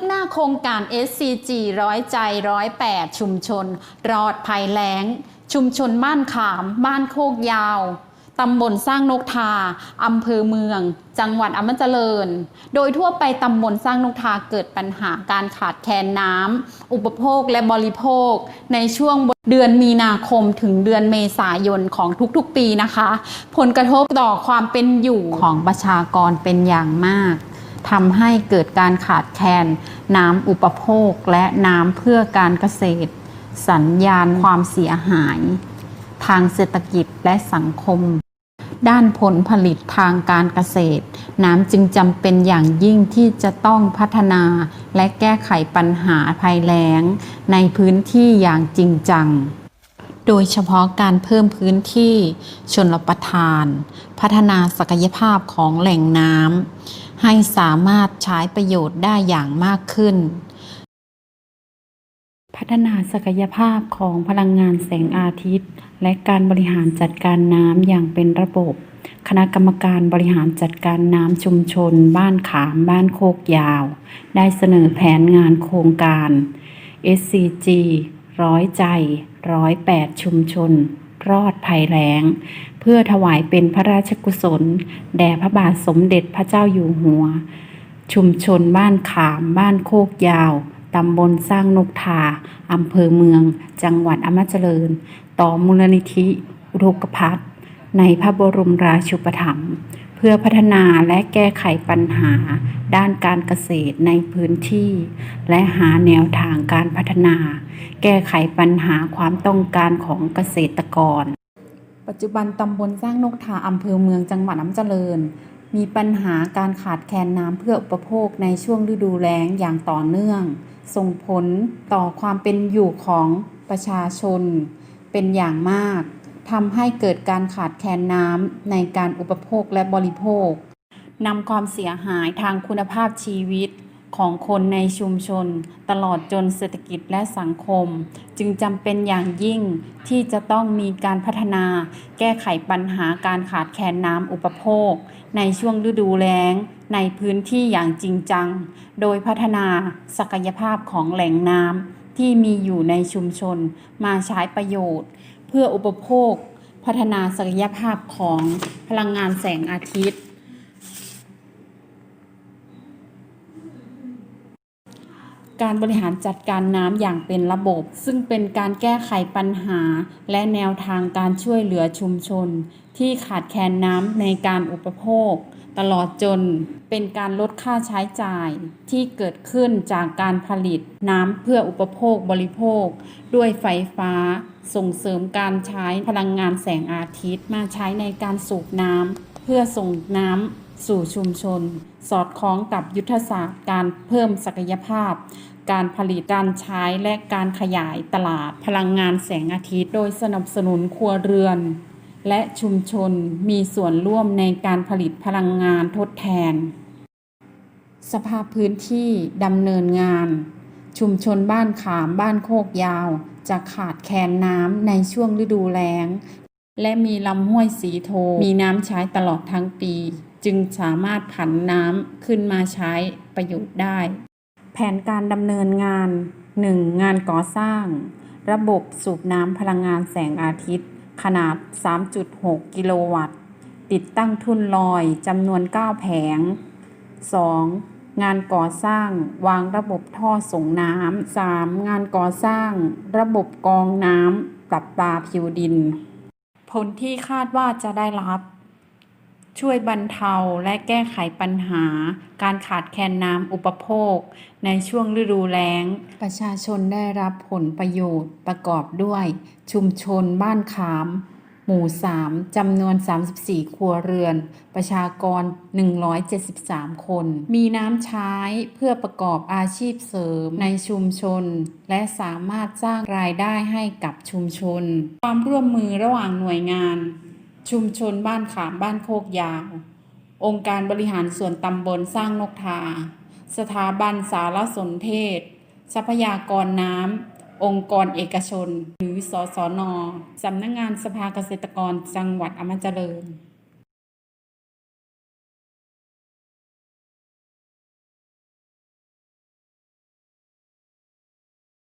บหน้าโครงการ SCG ร้อยใจร้อยแปดชุมชน รอดภัยแล้ง ชุมชนบ้านขาม บ้านโคกยาวตำบลสร้างนกทา อำเภอเมือง จังหวัดอำนาจเจริญ โดยทั่วไปตำบลสร้างนกทาเกิดปัญหาการขาดแคลนน้ำ อุปโภคและบริโภค ในช่วงเดือนมีนาคมถึงเดือนเมษายนของทุกๆปีนะคะ ผลกระทบต่อความเป็นอยู่ของประชากรเป็นอย่างมาก ทำให้เกิดการขาดแคลนน้ำอุปโภคและน้ำเพื่อการเกษตร สัญญาณความเสียหาย ทางเศรษฐกิจและสังคม ด้านผลผลิตทางการเกษตร น้ำจึงจำเป็นอย่างยิ่งที่จะต้องพัฒนาและแก้ไขปัญหาภัยแล้ง ในพื้นที่อย่างจริงจังโดยเฉพาะการเพิ่มพื้นที่ชนรประทาน พัฒนาศักยภาพของแหล่งน้ำ ให้สามารถใช้ประโยชน์ได้อย่างมากขึ้น พัฒนาศักยภาพของพลังงานแสงอาทิตย์ และการบริหารจัดการน้ำอย่างเป็นระบบ คณะกรรมการบริหารจัดการน้ำชุมชน บ้านขามบ้านโคกยาว ได้เสนอแผนงานโครงการ SCG ร้อยใจร้อยแปดชุมชน รอดภัยแล้ง เพื่อถวายเป็นพระราชกุศล แด่พระบาทสมเด็จพระเจ้าอยู่หัว ชุมชนบ้านขาม บ้านโคกยาว ตำบลสร้างนกทาอำเภอเมือง จังหวัดอำนาจเจริญ ต่อมูลนิธิอุทกภัทรในพระบรมราชูปถัมภ์เพื่อพัฒนาและแก้ไขปัญหา ด้านการเกษตรในพื้นที่ และหาแนวทางการพัฒนา แก้ไขปัญหาความต้องการของเกษตรกร ปัจจุบันตำบลสร้างนกทาอำเภอเมืองจังหวัดน้ำเจริญ มีปัญหาการขาดแคลนน้ำเพื่ออุปโภคในช่วงฤดูแล้งอย่างต่อเนื่อง ส่งผลต่อความเป็นอยู่ของประชาชน เป็นอย่างมากทำให้เกิดการขาดแคลนน้ำในการอุปโภคและบริโภคนำความเสียหายทางคุณภาพชีวิต ของคนในชุมชน ตลอดจนเศรษฐกิจและสังคม จึงจำเป็นอย่างยิ่งที่จะต้องมีการพัฒนา แก้ไขปัญหาการขาดแคลนน้ำอุปโภค ในช่วงฤดูแล้ง ในพื้นที่อย่างจริงจัง โดยพัฒนาศักยภาพของแหล่งน้ำที่มีอยู่ในชุมชน มาใช้ประโยชน์ เพื่ออุปโภค พัฒนาศักยภาพของพลังงานแสงอาทิตย์ การบริหารจัดการน้ำอย่างเป็นระบบ ซึ่งเป็นการแก้ไขปัญหา และแนวทางการช่วยเหลือชุมชน ที่ขาดแคลนน้ำในการอุปโภค ตลอดจนเป็นการลดค่าใช้จ่ายที่เกิดขึ้นจากการผลิตน้ำเพื่ออุปโภคบริโภค ด้วยไฟฟ้า ส่งเสริมการใช้พลังงานแสงอาทิตย์มาใช้ในการสูบน้ำเพื่อส่งน้ำสู่ชุมชน สอดคล้องกับยุทธศาสตร์การเพิ่มศักยภาพ การผลิตการใช้และการขยายตลาดพลังงานแสงอาทิตย์ โดยสนับสนุนครัวเรือน และชุมชนมีส่วนร่วมในการผลิตพลังงานทดแทน สภาพพื้นที่ดำเนินงาน ชุมชนบ้านขามบ้านโคกยาว จะขาดแคลนน้ำในช่วงฤดูแล้ง และมีลำห้วยสีโทมีน้ำใช้ตลอดทั้งปี จึงสามารถผันน้ำขึ้นมาใช้ประโยชน์ได้ ผนการดำเนินงาน 1. งานก่อสร้าง ระบบสูบน้ำพลังงานแสงอาทิตย์ ขนาด 3.6 กิโลวัตต์ ติดตั้งทุ่นลอยจำนวน 9 แผง 2. งานก่อสร้างวางระบบท่อส่งน้ำ 3. งานก่อสร้าง ระบบกองน้ำปรับปลาผิวดิน ผลที่คาดว่าจะได้รับ ช่วยบรรเทาและแก้ไขปัญหา การขาดแคลนน้ำอุปโภค ในช่วงฤดูแล้ง ประชาชนได้รับผลประโยชน์ประกอบด้วย ชุมชนบ้านขาม หมู่ 3จำนวน 34 ครัวเรือน ประชากร 173 คน มีน้ำใช้เพื่อประกอบอาชีพเสริมในชุมชน และสามารถสร้างรายได้ให้กับชุมชน ความร่วมมือระหว่างหน่วยงาน ชุมชนบ้านขามบ้านโคกยาว องค์การบริหารส่วนตำบลสร้างนกทา สถาบันสารสนเทศ ทรัพยากรน้ำ องค์กรเอกชน หรือสสนสำนักงงานสภาเกษตรกรจังหวัดอำนาจเจริญ